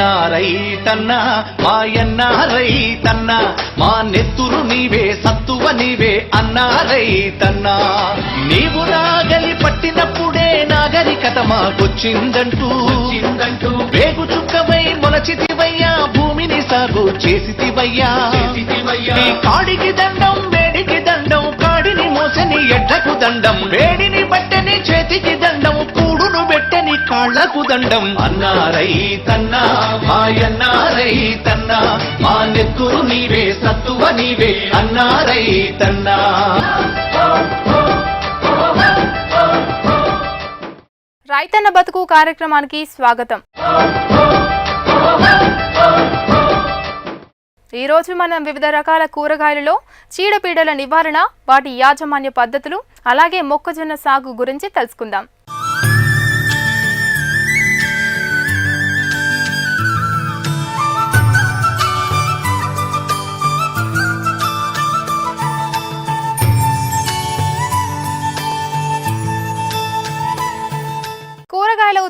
అన్నా రైతన్నా మాయన్నా రైతన్నా మా నెత్తురు నీవే సత్తువ నీవే అన్నా రైతన్నా నీవు నాగలి పట్టినప్పుడే నాగరికత మాకొచ్చిందంటూ. చిందంటూ వేగు చుక్కవై మొలచితివయ్యా భూమిని సాగు చేసితివయ్యా. నీ కాడికి దండం వేడికి దండం కాడిని మోసని ఎడ్లకు దండం వేడిని బట్టని చేతికి దండం కాళ్ళకు దండం అన్నా రైతన్నా మాయన్నా రైతన్నా మా నెత్తురు నీవే సత్తువ నీవే అన్నా రైతన్నా రైతన్న బతుకు కార్యక్రమానికి స్వాగతం. ఈ రోజు మనం వివిధ రకాల కూరగాయలలో చీడపీడల నివారణ వాటి యాజమాన్య పద్ధతులు అలాగే మొక్కజొన్న సాగు గురించి తెలుసుకుందాం.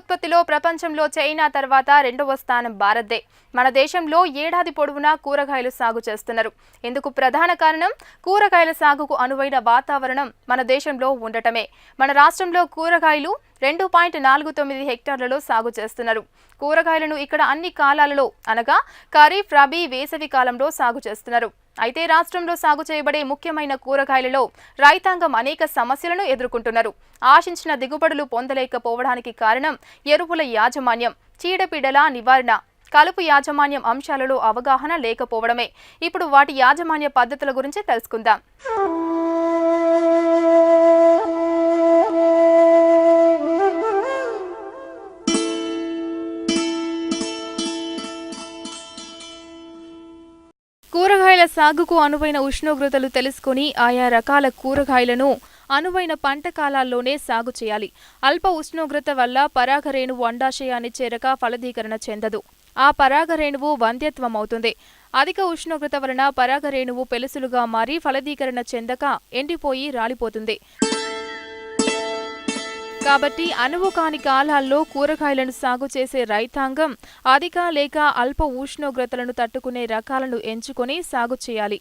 ఉత్పత్తిలో ప్రపంచంలో చైనా తర్వాత రెండవ స్థానం భారత్దే. మన దేశంలో ఏడాది పొడవునా కూరగాయలు సాగు చేస్తున్నారు. ఇందుకు ప్రధాన కారణం కూరగాయల సాగుకు అనువైన వాతావరణం మన దేశంలో ఉండటమే. మన రాష్ట్రంలో కూరగాయలు రెండు పాయింట్ నాలుగు తొమ్మిది హెక్టార్లలో సాగు చేస్తున్నారు. కూరగాయలను ఇక్కడ అన్ని కాలాలలో అనగా ఖరీఫ్ రబీ వేసవి కాలంలో సాగు చేస్తున్నారు. అయితే రాష్ట్రంలో సాగు చేయబడే ముఖ్యమైన కూరగాయలలో రైతాంగం అనేక సమస్యలను ఎదుర్కొంటున్నారు. ఆశించిన దిగుబడులు పొందలేకపోవడానికి కారణం ఎరువుల యాజమాన్యం చీడపీడల నివారణ కలుపు యాజమాన్యం అంశాలలో అవగాహన లేకపోవడమే. ఇప్పుడు వాటి యాజమాన్య పద్ధతుల గురించి తెలుసుకుందాం. కూరగాయల సాగుకు అనువైన ఉష్ణోగ్రతలు తెలుసుకొని ఆయా రకాల కూరగాయలను అనువైన పంట కాలాల్లోనే సాగు చేయాలి. అల్ప ఉష్ణోగ్రత వల్ల పరాగరేణువు అండాశయాన్ని చేరక ఫలదీకరణ చెందదు. ఆ పరాగరేణువు వంధ్యత్వం అవుతుంది. అధిక ఉష్ణోగ్రత వలన పరాగరేణువు పెలుసులుగా మారి ఫలదీకరణ చెందక ఎండిపోయి రాలిపోతుంది. కాబట్టి అనువు కాని కాలాల్లో కూరగాయలను సాగు చేసే రైతాంగం అధిక లేక అల్ప ఉష్ణోగ్రతలను తట్టుకునే రకాలను ఎంచుకొని సాగు చేయాలి.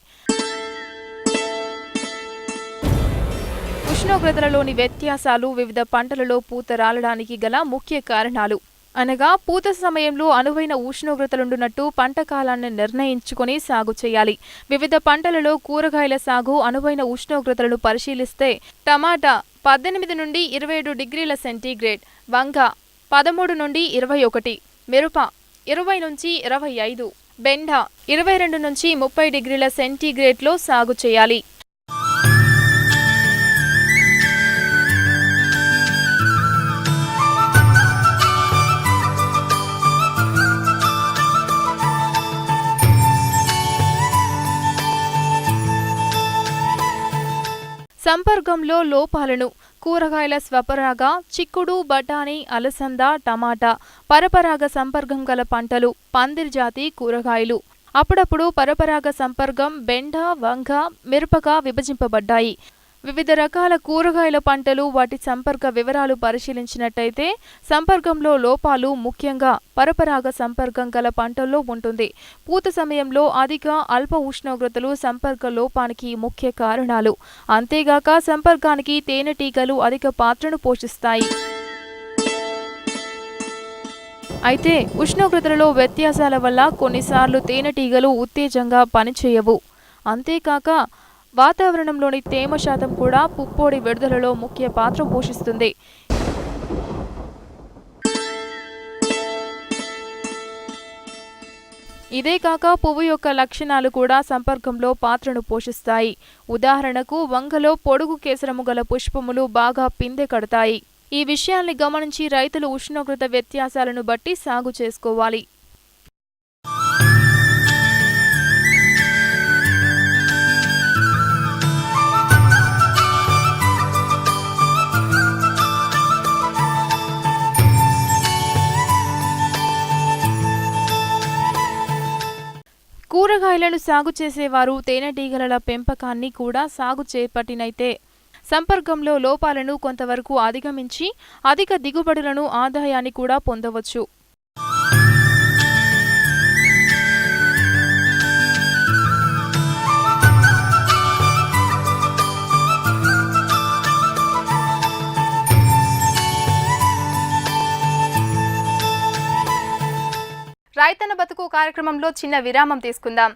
ఉష్ణోగ్రతలలోని వ్యత్యాసాలు వివిధ పంటలలో పూత రాలడానికి గల ముఖ్య కారణాలు. అనగా పూత సమయంలో అనువైన ఉష్ణోగ్రతలుండునట్టు పంట కాలాన్ని నిర్ణయించుకొని సాగు చేయాలి. వివిధ పంటలలో కూరగాయల సాగు అనువైన ఉష్ణోగ్రతలను పరిశీలిస్తే టమాటా పద్దెనిమిది నుండి ఇరవై ఏడు డిగ్రీల సెంటీగ్రేడ్ వంగ పదమూడు నుండి ఇరవై ఒకటి మిరప ఇరవై నుంచి ఇరవై ఐదు బెండ ఇరవై రెండు నుంచి ముప్పై డిగ్రీల సెంటీగ్రేడ్లో సాగు చేయాలి. సంపర్కంలో లోపాలను కూరగాయల స్వపరాగ చిక్కుడు బఠానీ అలసంద టమాటా పరపరాగ సంపర్కం గల పంటలు పందిరి జాతి కూరగాయలు. అప్పుడప్పుడు పరపరాగ సంపర్కం బెండ వంగ మిరపగా విభజింపబడ్డాయి. వివిధ రకాల కూరగాయల పంటలు వాటి సంపర్క వివరాలు పరిశీలించినట్టయితే సంపర్కంలో లోపాలు ముఖ్యంగా పరపరాగ సంపర్కం గల పంటల్లో ఉంటుంది. పూత సమయంలో అధిక అల్ప ఉష్ణోగ్రతలు సంపర్క లోపానికి ముఖ్య కారణాలు. అంతేగాక సంపర్కానికి తేనెటీగలు అధిక పాత్రను పోషిస్తాయి. అయితే ఉష్ణోగ్రతలలో వ్యత్యాసాల వల్ల కొన్నిసార్లు తేనెటీగలు ఉత్తేజంగా పనిచేయవు. అంతేకాక వాతావరణంలోని తేమ శాతం కూడా పుప్పొడి విడుదలలో ముఖ్య పాత్ర పోషిస్తుంది. ఇదే కాక పువ్వు యొక్క లక్షణాలు కూడా సంపర్కంలో పాత్రను పోషిస్తాయి. ఉదాహరణకు వంగలో పొడుగు కేసరము గల పుష్పములు బాగా పిందె కడతాయి. ఈ విషయాన్ని గమనించి రైతులు ఉష్ణోగ్రత వ్యత్యాసాలను బట్టి సాగు చేసుకోవాలి. కూరగాయలను సాగు చేసేవారు తేనెటీగల పెంపకాన్ని కూడా సాగు చేపట్టినైతే. సంపర్కంలో లోపాలను కొంతవరకు అధిగమించి అధిక దిగుబడులను ఆదాయాన్ని కూడా పొందవచ్చు. రైతన్న బతుకు కార్యక్రమంలో చిన్న విరామం తీసుకుందాం.